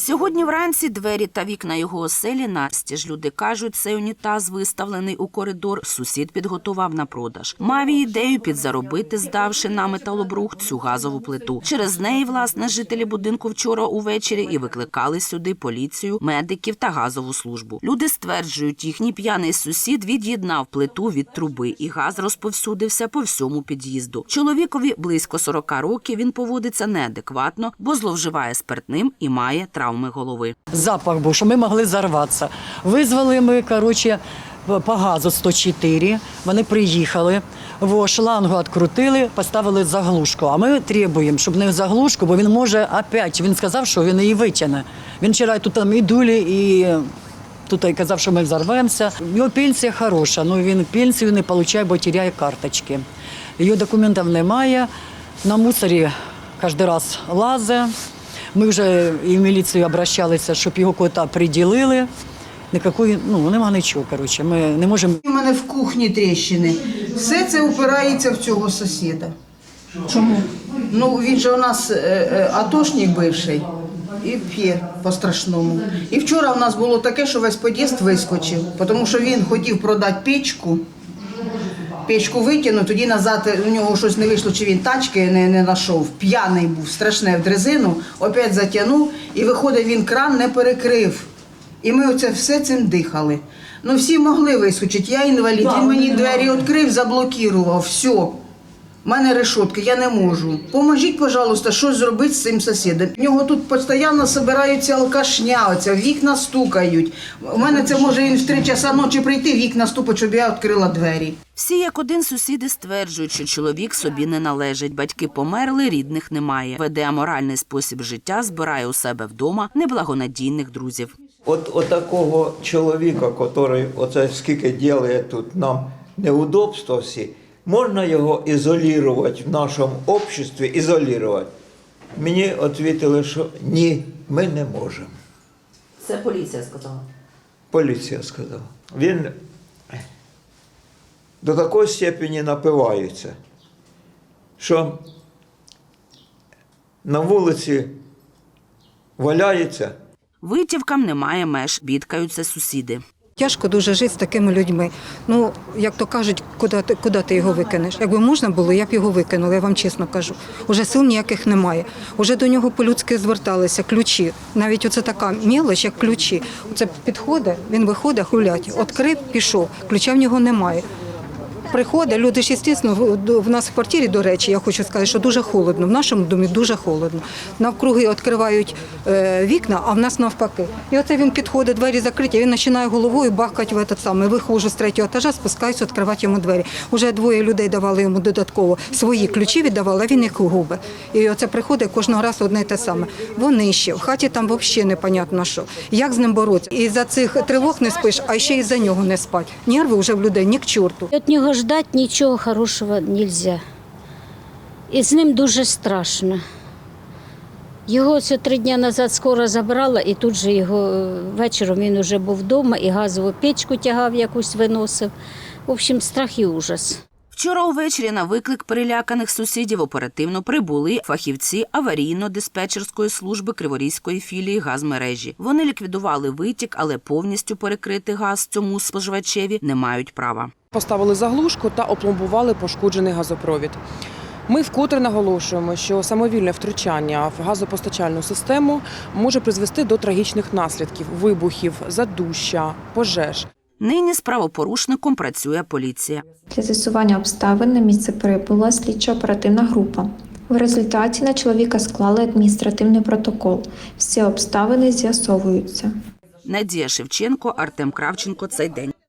Сьогодні вранці двері та вікна його оселі настіж. Люди кажуть, цей унітаз виставлений у коридор. Сусід підготував на продаж. Мав ідею підзаробити, здавши на металобрух цю газову плиту. Через неї, власне, жителі будинку вчора увечері і викликали сюди поліцію, медиків та газову службу. Люди стверджують, їхній п'яний сусід від'єднав плиту від труби, і газ розповсюдився по всьому під'їзду. Чоловікові близько 40 років. Він поводиться неадекватно, бо зловживає спиртним і має травми голови. запах був, що ми могли зарватися. Визвали ми, коротше, по газу 104, вони приїхали, во шлангу відкрутили, поставили заглушку. А ми требуємо, щоб не заглушку, бо він може опять, він сказав, що він її витягне. Він вчора тут там і дулі, і тут і казав, що ми взорвемося. Його пенсія хороша, ну він пенсію не отримує, бо теряє карточки. Його документів немає, на мусорі кожен раз лазе. Ми вже і в міліцію обращалися, щоб його кота приділили. Никакої, ну нема нічого. Коротше, ми не можемо. У мене в кухні тріщини. Все це упирається в цього сусіда. Чому? Ну він же у нас е, е, атошник бивший і п'є по-страшному. І вчора у нас було таке, що весь під'їзд вискочив, тому що він хотів продати печку. Печку витягнув, тоді назад у нього щось не вийшло, чи він тачки не, не знайшов. П'яний був, страшне в дрезину, опять затягнув, і виходить, він кран не перекрив. І ми оце все цим дихали. Ну всі могли вискочити. Я інвалід, він мені двері відкрив, заблокував. Все. У мене решетки, я не можу. Поможіть, пожалуйста, щось зробити з цим сусідом. В нього тут постійно збираються алкашня, оця, вікна стукають. У мене це може він в три часа ночі прийти, вікна стукать, щоб я відкрила двері. Всі як один сусіди стверджують, що чоловік собі не належить. Батьки померли, рідних немає. Веде аморальний спосіб життя, збирає у себе вдома неблагонадійних друзів. От, от такого чоловіка, який оце скільки ділає тут нам неудобства всі, можна його ізолювати в нашому обществі, ізолювати. Мені відповіли, що ні, ми не можемо. Це поліція сказала. Поліція сказала. Він до такої степені напивається, що на вулиці валяється. Витівкам немає меж, бідкаються сусіди. Тяжко дуже жити з такими людьми. Ну, як то кажуть, куди ти, куди ти його викинеш? Якби можна було, я б його викинула, я вам чесно кажу. Уже сил ніяких немає. Уже до нього по-людськи зверталися, ключі. Навіть оце така мілоч, як ключі. Це підходить, він виходить гулять. Відкрив, пішов. Ключа в нього немає. Приходить, люди ж, звісно, в- нас в квартирі, до речі, я хочу сказати, що дуже холодно. В нашому домі дуже холодно. Навкруги відкривають е, вікна, а в нас навпаки. І оце він підходить, двері закриті, він починає головою бахкати в этот самий. Виходжу з третього етажа, спускаюся, відкривати йому двері. Уже двоє людей давали йому додатково свої ключі віддавали, а він їх губи. І оце приходить кожного разу одне й те саме. Вони ще в хаті там взагалі непонятно що. Як з ним боротися? І за цих тривог не спиш, а ще й за нього не спать. Нерви вже в людей ні к чорту. Від нього ждати нічого хорошого не можна. І з ним дуже страшно. Його ось три дні назад скоро забрала, і тут же його е, вечором він вже був вдома і газову печку тягав, якусь виносив. В общем, страх і ужас. Вчора увечері на виклик переляканих сусідів оперативно прибули фахівці аварійно-диспетчерської служби Криворізької філії газмережі. Вони ліквідували витік, але повністю перекрити газ цьому споживачеві не мають права. Поставили заглушку та опломбували пошкоджений газопровід. Ми вкотре наголошуємо, що самовільне втручання в газопостачальну систему може призвести до трагічних наслідків вибухів, задуща, пожеж. Нині з правопорушником працює поліція. Для з'ясування обставин на місце прибула слідчо-оперативна група. В результаті на чоловіка склали адміністративний протокол. Всі обставини з'ясовуються. Надія Шевченко, Артем Кравченко. Цей день.